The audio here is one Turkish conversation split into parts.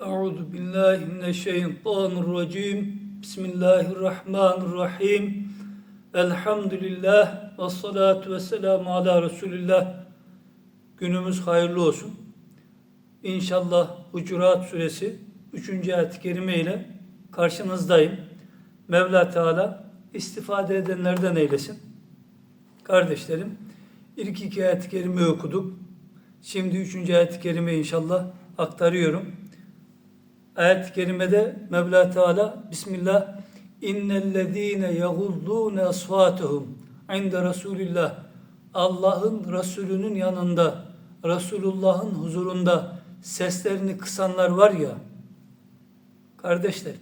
Euzu billahi mineşşeytanirracim. Bismillahirrahmanirrahim. Elhamdülillah ve salatu ve selamu ala Resulillah. Günümüz hayırlı olsun. İnşallah Hucurat suresi 3. ayet-i kerime ile karşınızdayım. Mevla Teala istifade edenlerden eylesin. Kardeşlerim, ilk iki ayet-i kerime okuduk. Şimdi üçüncü ayet-i kerime inşallah aktarıyorum. Ayet-i kerimede Mevla Teala Bismillah İnnellezîne yegullûne asfâtuhum inde Resulillah Allah'ın Resulünün yanında Resulullah'ın huzurunda seslerini kısanlar var ya kardeşler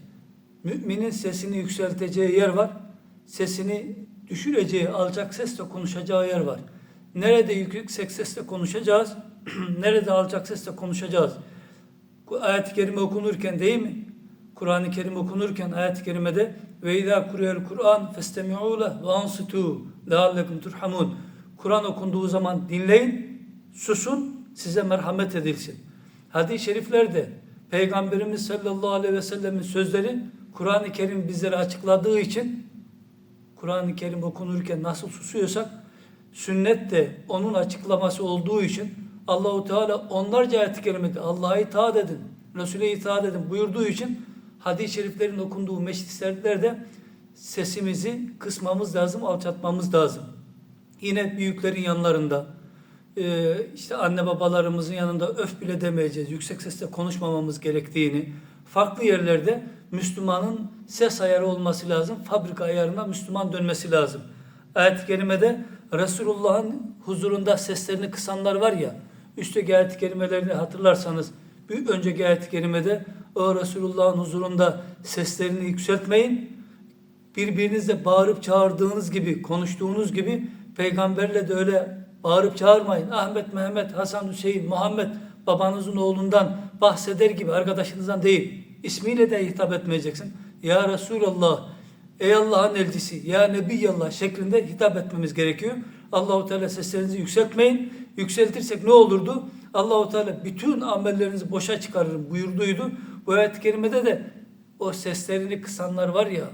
müminin sesini yükselteceği yer var sesini düşüreceği alçak sesle konuşacağı yer var. Nerede yüksek sesle konuşacağız? Nerede alçak sesle konuşacağız? Ayet-i kerime okunurken değil mi? Kur'an-ı Kerim okunurken ayet-i kerimede ve izâ kureyel Kur'an festemi'û leh ve ansitû leallekum turhamun. Kur'an okunduğu zaman dinleyin, susun, size merhamet edilsin. Hadis-i şeriflerde Peygamberimiz sallallahu aleyhi ve sellemin sözleri Kur'an-ı Kerim bizlere açıkladığı için Kur'an-ı Kerim okunurken nasıl susuyorsak sünnet de onun açıklaması olduğu için Allahu Teala onlarca ayet-i kerimede Allah'a itaat edin, Resul'e itaat edin buyurduğu için hadis-i şeriflerin okunduğu meclislerde sesimizi kısmamız lazım, alçatmamız lazım. Yine büyüklerin yanlarında, e, işte anne babalarımızın yanında öf bile demeyeceğiz, yüksek sesle konuşmamamız gerektiğini, farklı yerlerde Müslümanın ses ayarı olması lazım, fabrika ayarına Müslüman dönmesi lazım. Ayet-i Kerime'de Resulullah'ın huzurunda seslerini kısanlar var ya, üstteki ayet-i kerimelerini hatırlarsanız, bir önceki ayet-i kerimede o Resulullah'ın huzurunda seslerini yükseltmeyin, birbirinizle bağırıp çağırdığınız gibi, konuştuğunuz gibi peygamberle de öyle bağırıp çağırmayın. Ahmet, Mehmet, Hasan, Hüseyin, Muhammed babanızın oğlundan bahseder gibi arkadaşınızdan değil. İsmiyle de hitap etmeyeceksin. Ya Resulallah, ey Allah'ın elçisi, ya Nebiyallah şeklinde hitap etmemiz gerekiyor. Allahu Teala seslerinizi yükseltmeyin. Yükseltirsek ne olurdu? Allahu Teala bütün amellerinizi boşa çıkarır buyurduydu. Bu ayet-i kerimede de o seslerini kısanlar var ya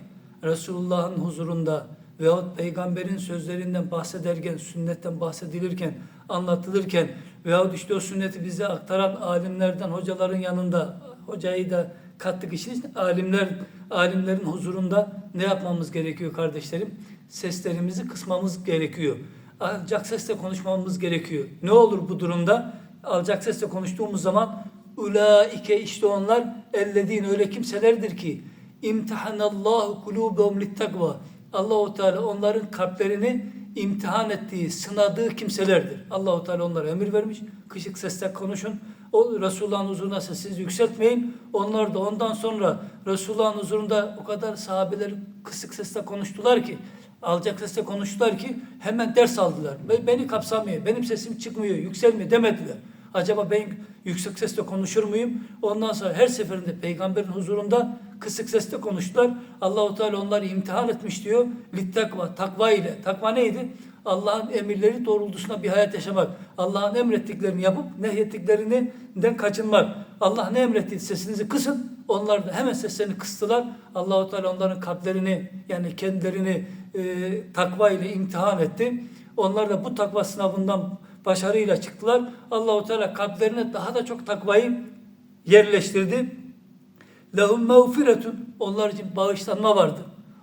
Resulullah'ın huzurunda veyahut peygamberin sözlerinden bahsederken, sünnetten bahsedilirken, anlatılırken veyahut işte o sünneti bize aktaran alimlerden, hocaların yanında, hocayı da kattık işin alimler, alimlerin huzurunda ne yapmamız gerekiyor kardeşlerim? Seslerimizi kısmamız gerekiyor. Alçak sesle konuşmamız gerekiyor. Ne olur bu durumda? Alçak sesle konuştuğumuz zaman ulaike işte onlar ellezine öyle kimselerdir ki imtihanallahu kulubehum littakva. Allahu Teala onların kalplerini imtihan ettiği, sınadığı kimselerdir. Allahu Teala onlara emir vermiş. Kışık sesle konuşun. O Resulullah'ın huzuruna sesinizi yükseltmeyin. Onlar da ondan sonra Resulullah'ın huzurunda o kadar sahabeler kısık sesle konuştular ki alacak sesle konuştular ki hemen ders aldılar. Beni kapsamıyor, benim sesim çıkmıyor, yükselmiyor demediler. Acaba ben yüksek sesle konuşur muyum? Ondan sonra her seferinde peygamberin huzurunda kısık sesle konuştular. Allahu Teala onları imtihan etmiş diyor. Littakva, takva ile. Takva neydi? Allah'ın emirleri doğrultusunda bir hayat yaşamak. Allah'ın emrettiklerini yapıp nehyettiklerinden kaçınmak. Allah ne emretti? Sesinizi kısın. Onlar da hemen seslerini kıstılar. Allahu Teala onların kalplerini yani kendilerini e, takva ile imtihan etti. Onlar da bu takva sınavından başarıyla çıktılar. Allahu Teala kalplerine daha da çok takvayı yerleştirdi. Lehum mağfiretun. Onlar için bağışlanma vardı.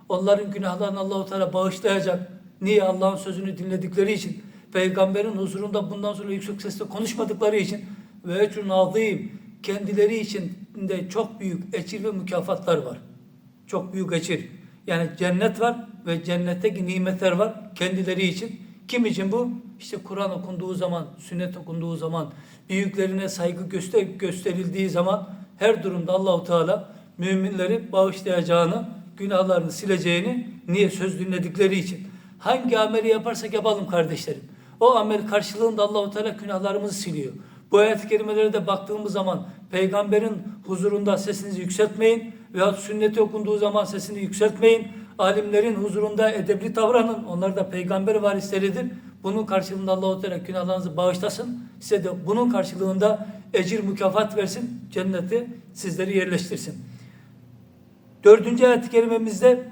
Onların günahlarını Allahu Teala bağışlayacak. Niye? Allah'ın sözünü dinledikleri için. Peygamberin huzurunda bundan sonra yüksek sesle konuşmadıkları için ve ecrun azim kendileri için de çok büyük ecir ve mükafatlar var. Çok büyük ecir. Yani cennet var ve cennetteki nimetler var kendileri için. Kim için bu? İşte Kur'an okunduğu zaman, sünnet okunduğu zaman, büyüklerine saygı göster gösterildiği zaman her durumda Allahu Teala müminleri bağışlayacağını, günahlarını sileceğini niye söz dinledikleri için. Hangi ameli yaparsak yapalım kardeşlerim. O amel karşılığında Allahu Teala günahlarımızı siliyor. Bu ayet-i kerimelere de baktığımız zaman peygamberin huzurunda sesinizi yükseltmeyin veyahut sünneti okunduğu zaman sesini yükseltmeyin. Alimlerin huzurunda edebli davranın. Onlar da peygamber varisleridir. Bunun karşılığında Allahu Teala günahlarınızı bağışlasın. Size de bunun karşılığında ecir mükafat versin, cennete sizleri yerleştirsin. Dördüncü ayet-i kerimemizde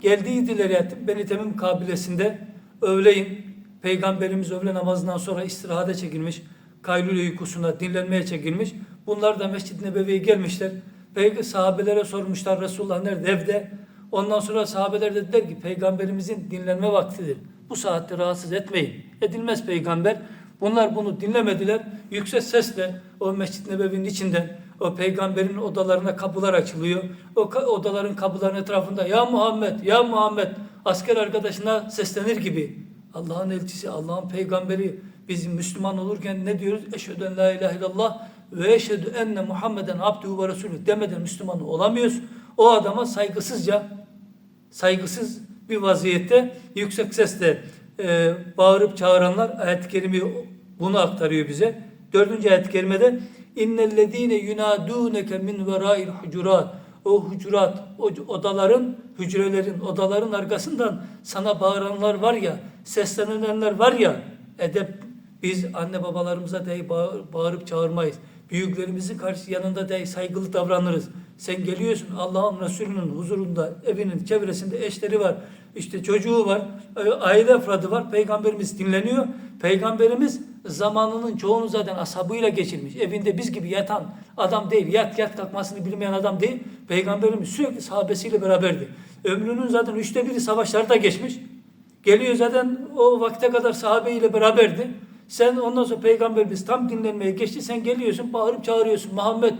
geldiği dileri Beni Temim kabilesinde öğleyin Peygamberimiz öğle namazından sonra istirahate çekilmiş. Kaylule uykusuna dinlenmeye çekilmiş. Bunlar da Mescid-i Nebevi'ye gelmişler. Peygamber sahabelere sormuşlar Resulullah nerede? Evde. Ondan sonra sahabeler dediler ki peygamberimizin dinlenme vaktidir. Bu saatte rahatsız etmeyin. Edilmez peygamber. Bunlar bunu dinlemediler. Yüksek sesle o Mescid-i Nebevi'nin içinden o peygamberin odalarına kapılar açılıyor. O ka- odaların kapıların etrafında ya Muhammed, ya Muhammed asker arkadaşına seslenir gibi. Allah'ın elçisi, Allah'ın peygamberi biz Müslüman olurken ne diyoruz? Eşhedü en la ilahe illallah ve eşhedü enne Muhammeden abduhu ve resulü demeden Müslüman olamıyoruz. O adama saygısızca saygısız bir vaziyette yüksek sesle e, bağırıp çağıranlar ayet-i kerime bunu aktarıyor bize. Dördüncü ayet-i kerimede innellezine yunaduneke min vera'il hucurat o hucurat, o odaların, hücrelerin, odaların arkasından sana bağıranlar var ya, seslenenler var ya, edep biz anne babalarımıza dahi bağır- bağırıp çağırmayız. Büyüklerimizin karşı yanında dahi saygılı davranırız. Sen geliyorsun Allah'ın Resulü'nün huzurunda, evinin çevresinde eşleri var, işte çocuğu var, e, aile efradı var. Peygamberimiz dinleniyor. Peygamberimiz zamanının çoğunu zaten ashabıyla geçirmiş. Evinde biz gibi yatan adam değil, yat yat kalkmasını bilmeyen adam değil. Peygamberimiz sürekli sahabesiyle beraberdi. Ömrünün zaten üçte biri savaşlarda geçmiş. Geliyor zaten o vakte kadar sahabeyle beraberdi. Sen ondan sonra peygamberimiz tam dinlenmeye geçti. Sen geliyorsun bağırıp çağırıyorsun. Muhammed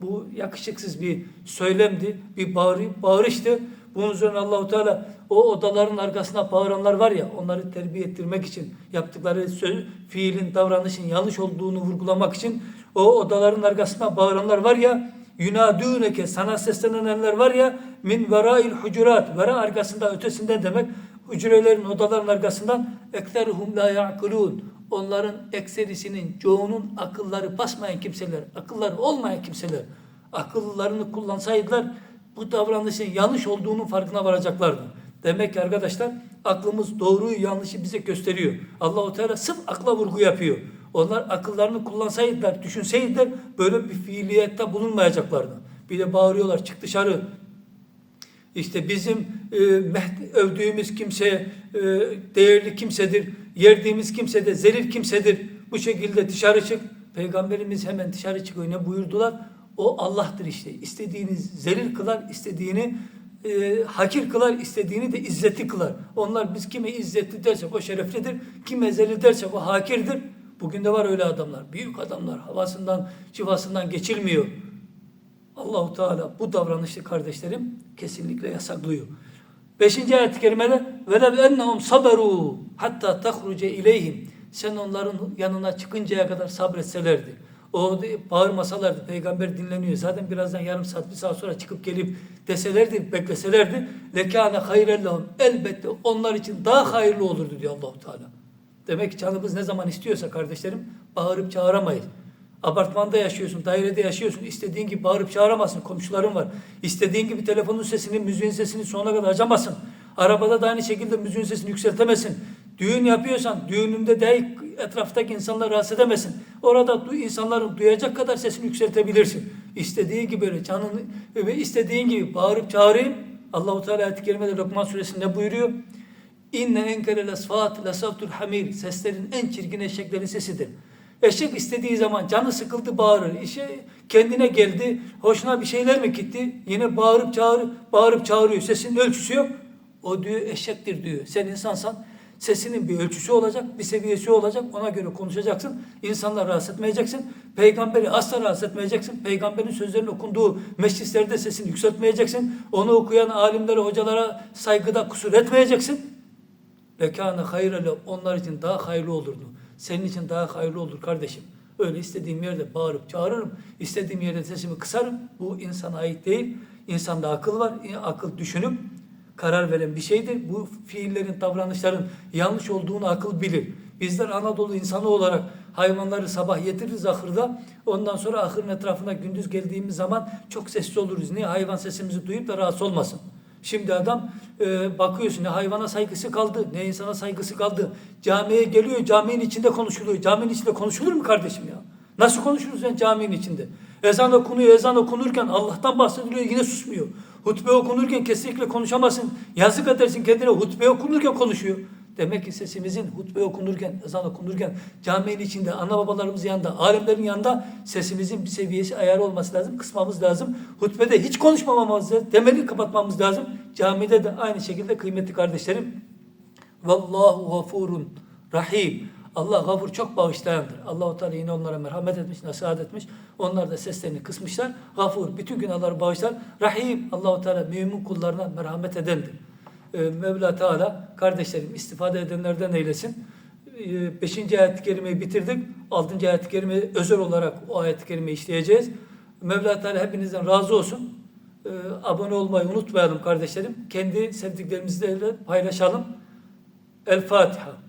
bu yakışıksız bir söylemdi. Bir bağırı, bağırıştı. Bunun üzerine Allahu Teala o odaların arkasına bağıranlar var ya onları terbiye ettirmek için yaptıkları söz, fiilin, davranışın yanlış olduğunu vurgulamak için o odaların arkasına bağıranlar var ya yunadûneke sana seslenenler var ya min verail hucurat vera arkasında ötesinden demek hücrelerin odaların arkasından ekseruhum la ya'kulun onların ekserisinin çoğunun akılları basmayan kimseler akılları olmayan kimseler akıllarını kullansaydılar bu davranışın yanlış olduğunun farkına varacaklardı. Demek ki arkadaşlar aklımız doğruyu yanlışı bize gösteriyor. Allahu Teala sırf akla vurgu yapıyor. Onlar akıllarını kullansaydılar, düşünseydiler böyle bir fiiliyette bulunmayacaklardı. Bir de bağırıyorlar çık dışarı. İşte bizim e, övdüğümüz kimse e, değerli kimsedir. Yerdiğimiz kimse de zelil kimsedir. Bu şekilde dışarı çık. Peygamberimiz hemen dışarı çıkıyor. Ne buyurdular? O Allah'tır işte. İstediğini zelil kılar, istediğini e, hakir kılar, istediğini de izzetli kılar. Onlar biz kime izzetli dersek o şereflidir. Kime zelil dersek o hakirdir. Bugün de var öyle adamlar. Büyük adamlar. Havasından, civasından geçilmiyor. Allahu Teala bu davranışı kardeşlerim kesinlikle yasaklıyor. Beşinci ayet-i kerimede velev ennehum saberu hatta tahruce ileyhim sen onların yanına çıkıncaya kadar sabretselerdi. O bağırmasalardı peygamber dinleniyor. Zaten birazdan yarım saat bir saat sonra çıkıp gelip deselerdi bekleselerdi lekâne hayrellahum elbette onlar için daha hayırlı olurdu diyor Allahu Teala. Demek ki canımız ne zaman istiyorsa kardeşlerim bağırıp çağıramayız. Apartmanda yaşıyorsun, dairede yaşıyorsun. istediğin gibi bağırıp çağıramazsın. Komşuların var. İstediğin gibi telefonun sesini, müziğin sesini sonuna kadar açamazsın. Arabada da aynı şekilde müziğin sesini yükseltemezsin. Düğün yapıyorsan düğününde de etraftaki insanları rahatsız edemezsin. Orada du- insanların duyacak kadar sesini yükseltebilirsin. İstediğin gibi böyle canını ve istediğin gibi bağırıp çağırayım. Allahu Teala ayet-i kerimede Lokman suresinde buyuruyor. İnne enkerel esfat lesavtul hamir. Seslerin en çirkin eşeklerin sesidir. Eşek istediği zaman canı sıkıldı bağırır. İşe kendine geldi. Hoşuna bir şeyler mi gitti? Yine bağırıp çağır, bağırıp çağırıyor. Sesinin ölçüsü yok. O diyor eşektir diyor. Sen insansan sesinin bir ölçüsü olacak, bir seviyesi olacak. Ona göre konuşacaksın. İnsanları rahatsız etmeyeceksin. Peygamberi asla rahatsız etmeyeceksin. Peygamberin sözlerinin okunduğu meclislerde sesini yükseltmeyeceksin. Onu okuyan alimlere, hocalara saygıda kusur etmeyeceksin. Lekâne hayrele onlar için daha hayırlı olurdu. Senin için daha hayırlı olur kardeşim. Öyle istediğim yerde bağırıp çağırırım. istediğim yerde sesimi kısarım. Bu insana ait değil. İnsanda akıl var. Akıl düşünüp karar veren bir şeydir. Bu fiillerin, davranışların yanlış olduğunu akıl bilir. Bizler Anadolu insanı olarak hayvanları sabah yetiririz ahırda. Ondan sonra ahırın etrafına gündüz geldiğimiz zaman çok sessiz oluruz. Niye? Hayvan sesimizi duyup da rahatsız olmasın. Şimdi adam e, bakıyorsun ne hayvana saygısı kaldı, ne insana saygısı kaldı. Camiye geliyor, caminin içinde konuşuluyor. Caminin içinde konuşulur mu kardeşim ya? Nasıl konuşuruz sen caminin içinde? Ezan okunuyor, ezan okunurken Allah'tan bahsediliyor yine susmuyor. Hutbe okunurken kesinlikle konuşamazsın. Yazık edersin kendine hutbe okunurken konuşuyor. Demek ki sesimizin hutbe okunurken, ezan okunurken caminin içinde, ana babalarımızın yanında, alimlerin yanında sesimizin bir seviyesi ayarı olması lazım, kısmamız lazım. Hutbede hiç konuşmamamız lazım, temeli kapatmamız lazım. Camide de aynı şekilde kıymetli kardeşlerim. Vallahu gafurun rahim. Allah gafur çok bağışlayandır. Allahu Teala yine onlara merhamet etmiş, nasihat etmiş. Onlar da seslerini kısmışlar. Gafur bütün günahları bağışlar. Rahim Allahu Teala mümin kullarına merhamet edendir. Ee, Mevla Teala kardeşlerim istifade edenlerden eylesin. Ee, beşinci ayet-i kerimeyi bitirdik. Altıncı ayet-i kerimeyi özel olarak o ayet-i kerimeyi işleyeceğiz. Mevla Teala hepinizden razı olsun. Ee, abone olmayı unutmayalım kardeşlerim. Kendi sevdiklerimizle paylaşalım. El Fatiha.